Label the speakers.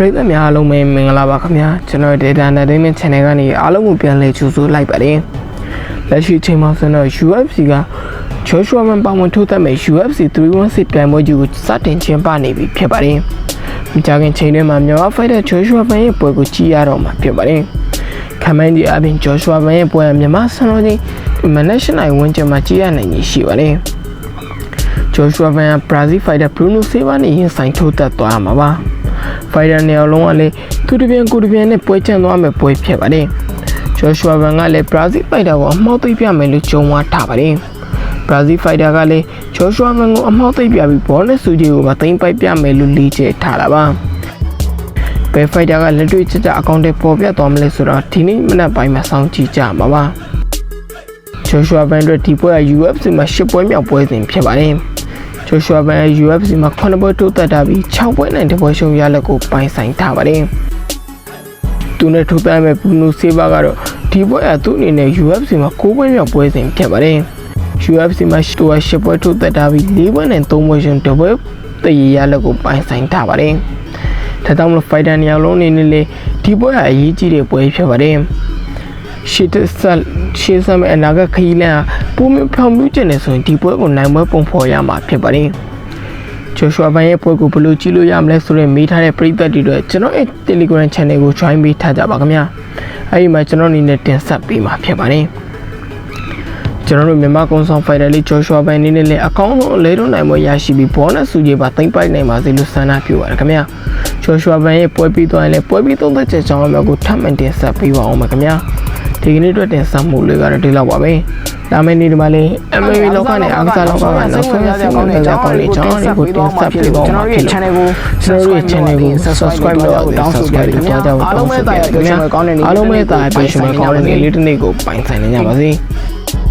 Speaker 1: ပရိသတ်များအားလုံးပဲမင်္ဂလာပါခင်ဗျာကျွန်တော် Data Entertainment Channel ကနေအားလုံးကိုပြန်လည်ကြိုဆိုလိုက်ပါတယ်လက်ရှိအချိန်မှာဆိုတော့ UFC က Joshua Man ပါဝင်ထိုးသက်မဲ့ UFC 316ပြိုင်ပွဲကြီးကိုစတင်ကျင်းပနေပြီဖြစ်ပါတယ်မကြခင်ချိန်တွင်းမှာမြန်မာ Fighter Joshua Man ရဲ့ပွဲကိုကြည့်ရတော့မှာဖြစ်ပါတယ်ခမန်းဒီအပြင် Joshua Man ရဲ့ပွဲကမြန်မာစံတော်ချိန်မနက်၈နာရီဝန်းကျင်မှာကြည့်ရနိုင်ရရှိပါတယ် Joshua Van က Brazil fighter Bruno Silva နဲ့ရင်ဆိုင်ထိုးသက်သွားမှာပါ။ fighter နှစ်ယောက်လုံးကလည်းသူတစ်ပြန်ကိုယ်တစ်ပြန်နဲ့ပွဲချန်သွားမယ်ပွဲဖြစ်ပါတယ်။ Joshua Van ကလည်း Brazil fighter ကိုအမှောက်သိပ်ပြမယ်လို့ကြုံဝါထားပါတယ်။ Brazil fighter ကလည်း Joshua Van ကိုအမှောက်သိပ်ပြပြီးဘောနဲ့စူဂျီကိုမသိမ့်ပိုက်ပြမယ်လို့လေ့ကျင့်ထားတာပါ။ဘယ် fighter ကလက်တွေ့ကျကျအကောင့်တွေပေါ်ပြသွားမလဲဆိုတော့ဒီနေ့မနက်ပိုင်းမှာစောင့်ကြည့်ကြမှာပါ။ Joshua Van တို့ဒီပွဲက UFC မှာ၈ပွဲမြောက်ပွဲစဉ်ဖြစ်ပါတယ်။ Joshua Van ရဲ့ UFC မှာ9ပွဲထိုးသက်တာပြီး6ပွဲနဲ့တပွဲရှုံးရလက်ကိုပိုင်ဆိုင်ထားပါတယ်။သူနဲ့ထိုးသက်မဲ့ Bruno Silva ကတော့ဒီပွဲကသူ့အနေနဲ့ UFC မှာ9ပွဲမြောက်ပွဲစဉ်ဖြစ်ပါတယ်။ UFC မှာသူက10ပွဲထိုးသက်တာပြီး4ပွဲနဲ့3ပွဲရှုံးတပွဲတည်ရလက်ကိုပိုင်ဆိုင်ထားပါတယ်။ဒါကြောင့်မလို့ fighter နှစ်ယောက်လုံးအနေနဲ့လေဒီပွဲကအရေးကြီးတဲ့ပွဲဖြစ်ပါတယ်။ ရှစ်သက်ဆက်ရှင်းစမ်းမဲ့အနာဂတ်ခရီးလမ်းဟာပုံမဖောင်မှုကျင်နေဆိုရင်ဒီပွဲကိုနိုင်ပွဲပုံဖော်ရမှာဖြစ်ပါတယ်။ဂျိုရှွာဘန်ရဲ့ပွဲကိုဘယ်လိုကြည့်လို့ရမလဲဆိုတော့မေးထားတဲ့ပရိသတ်တွေတော့ကျွန်တော်ရဲ့ Telegram Channel ကို join ပေးထားကြပါခင်ဗျာ။အဲဒီမှာကျွန်တော်အနေနဲ့တင်ဆက်ပေးမှာဖြစ်ပါတယ်။ကျွန်တော်တို့မြန်မာကုန်းဆောင်ဖိုင်တာလေးဂျိုရှွာဘန်အနေနဲ့လည်းအကောင်းဆုံးအလဲတော့နိုင်ပွဲရရှိပြီးဘောနက်စုကြီးပါသိမ့်ပိုက်နိုင်ပါစေလို့ဆန္ဒပြုပါရခင်ဗျာ။ဂျိုရှွာဘန်ရဲ့ပွဲပြီးသွားရင်လည်းပွဲပြီးသုံးသက်ချက်ကြောင်းအများကိုထပ်မံတင်ဆက်ပေးပါအောင်ပါခင်ဗျာ။ ဒီကနေ့အတွက်တင်ဆက်မှုလေးကတော့ဒီလောက်ပါပဲ။ဒါမဲ့နေ့ဒီမှာလေး MMA လောကနဲ့အားကစားလောကကနောက်ဆုံးရဆုံးတဲ့ကြောင်းလေးကြောင်းလေးကိုတင်ဆက်ပေးပါဦး
Speaker 2: ကျွန်တော်တို့ရဲ့ channel ကို
Speaker 1: ကျွန်တော်တို့ရဲ့ channel ကို subscribe လုပ်အောင်တောင်းဆိုကြတယ်ကြောင်းကြောင်းတောင်းဆိုကြတယ်ခင်ဗျာအားလုံးပဲတာအပြည့်ရှင်ကောင်းတဲ့နေ့လေးတစ်နေ့ကိုပိုင်ဆိုင်နေကြပါစေ။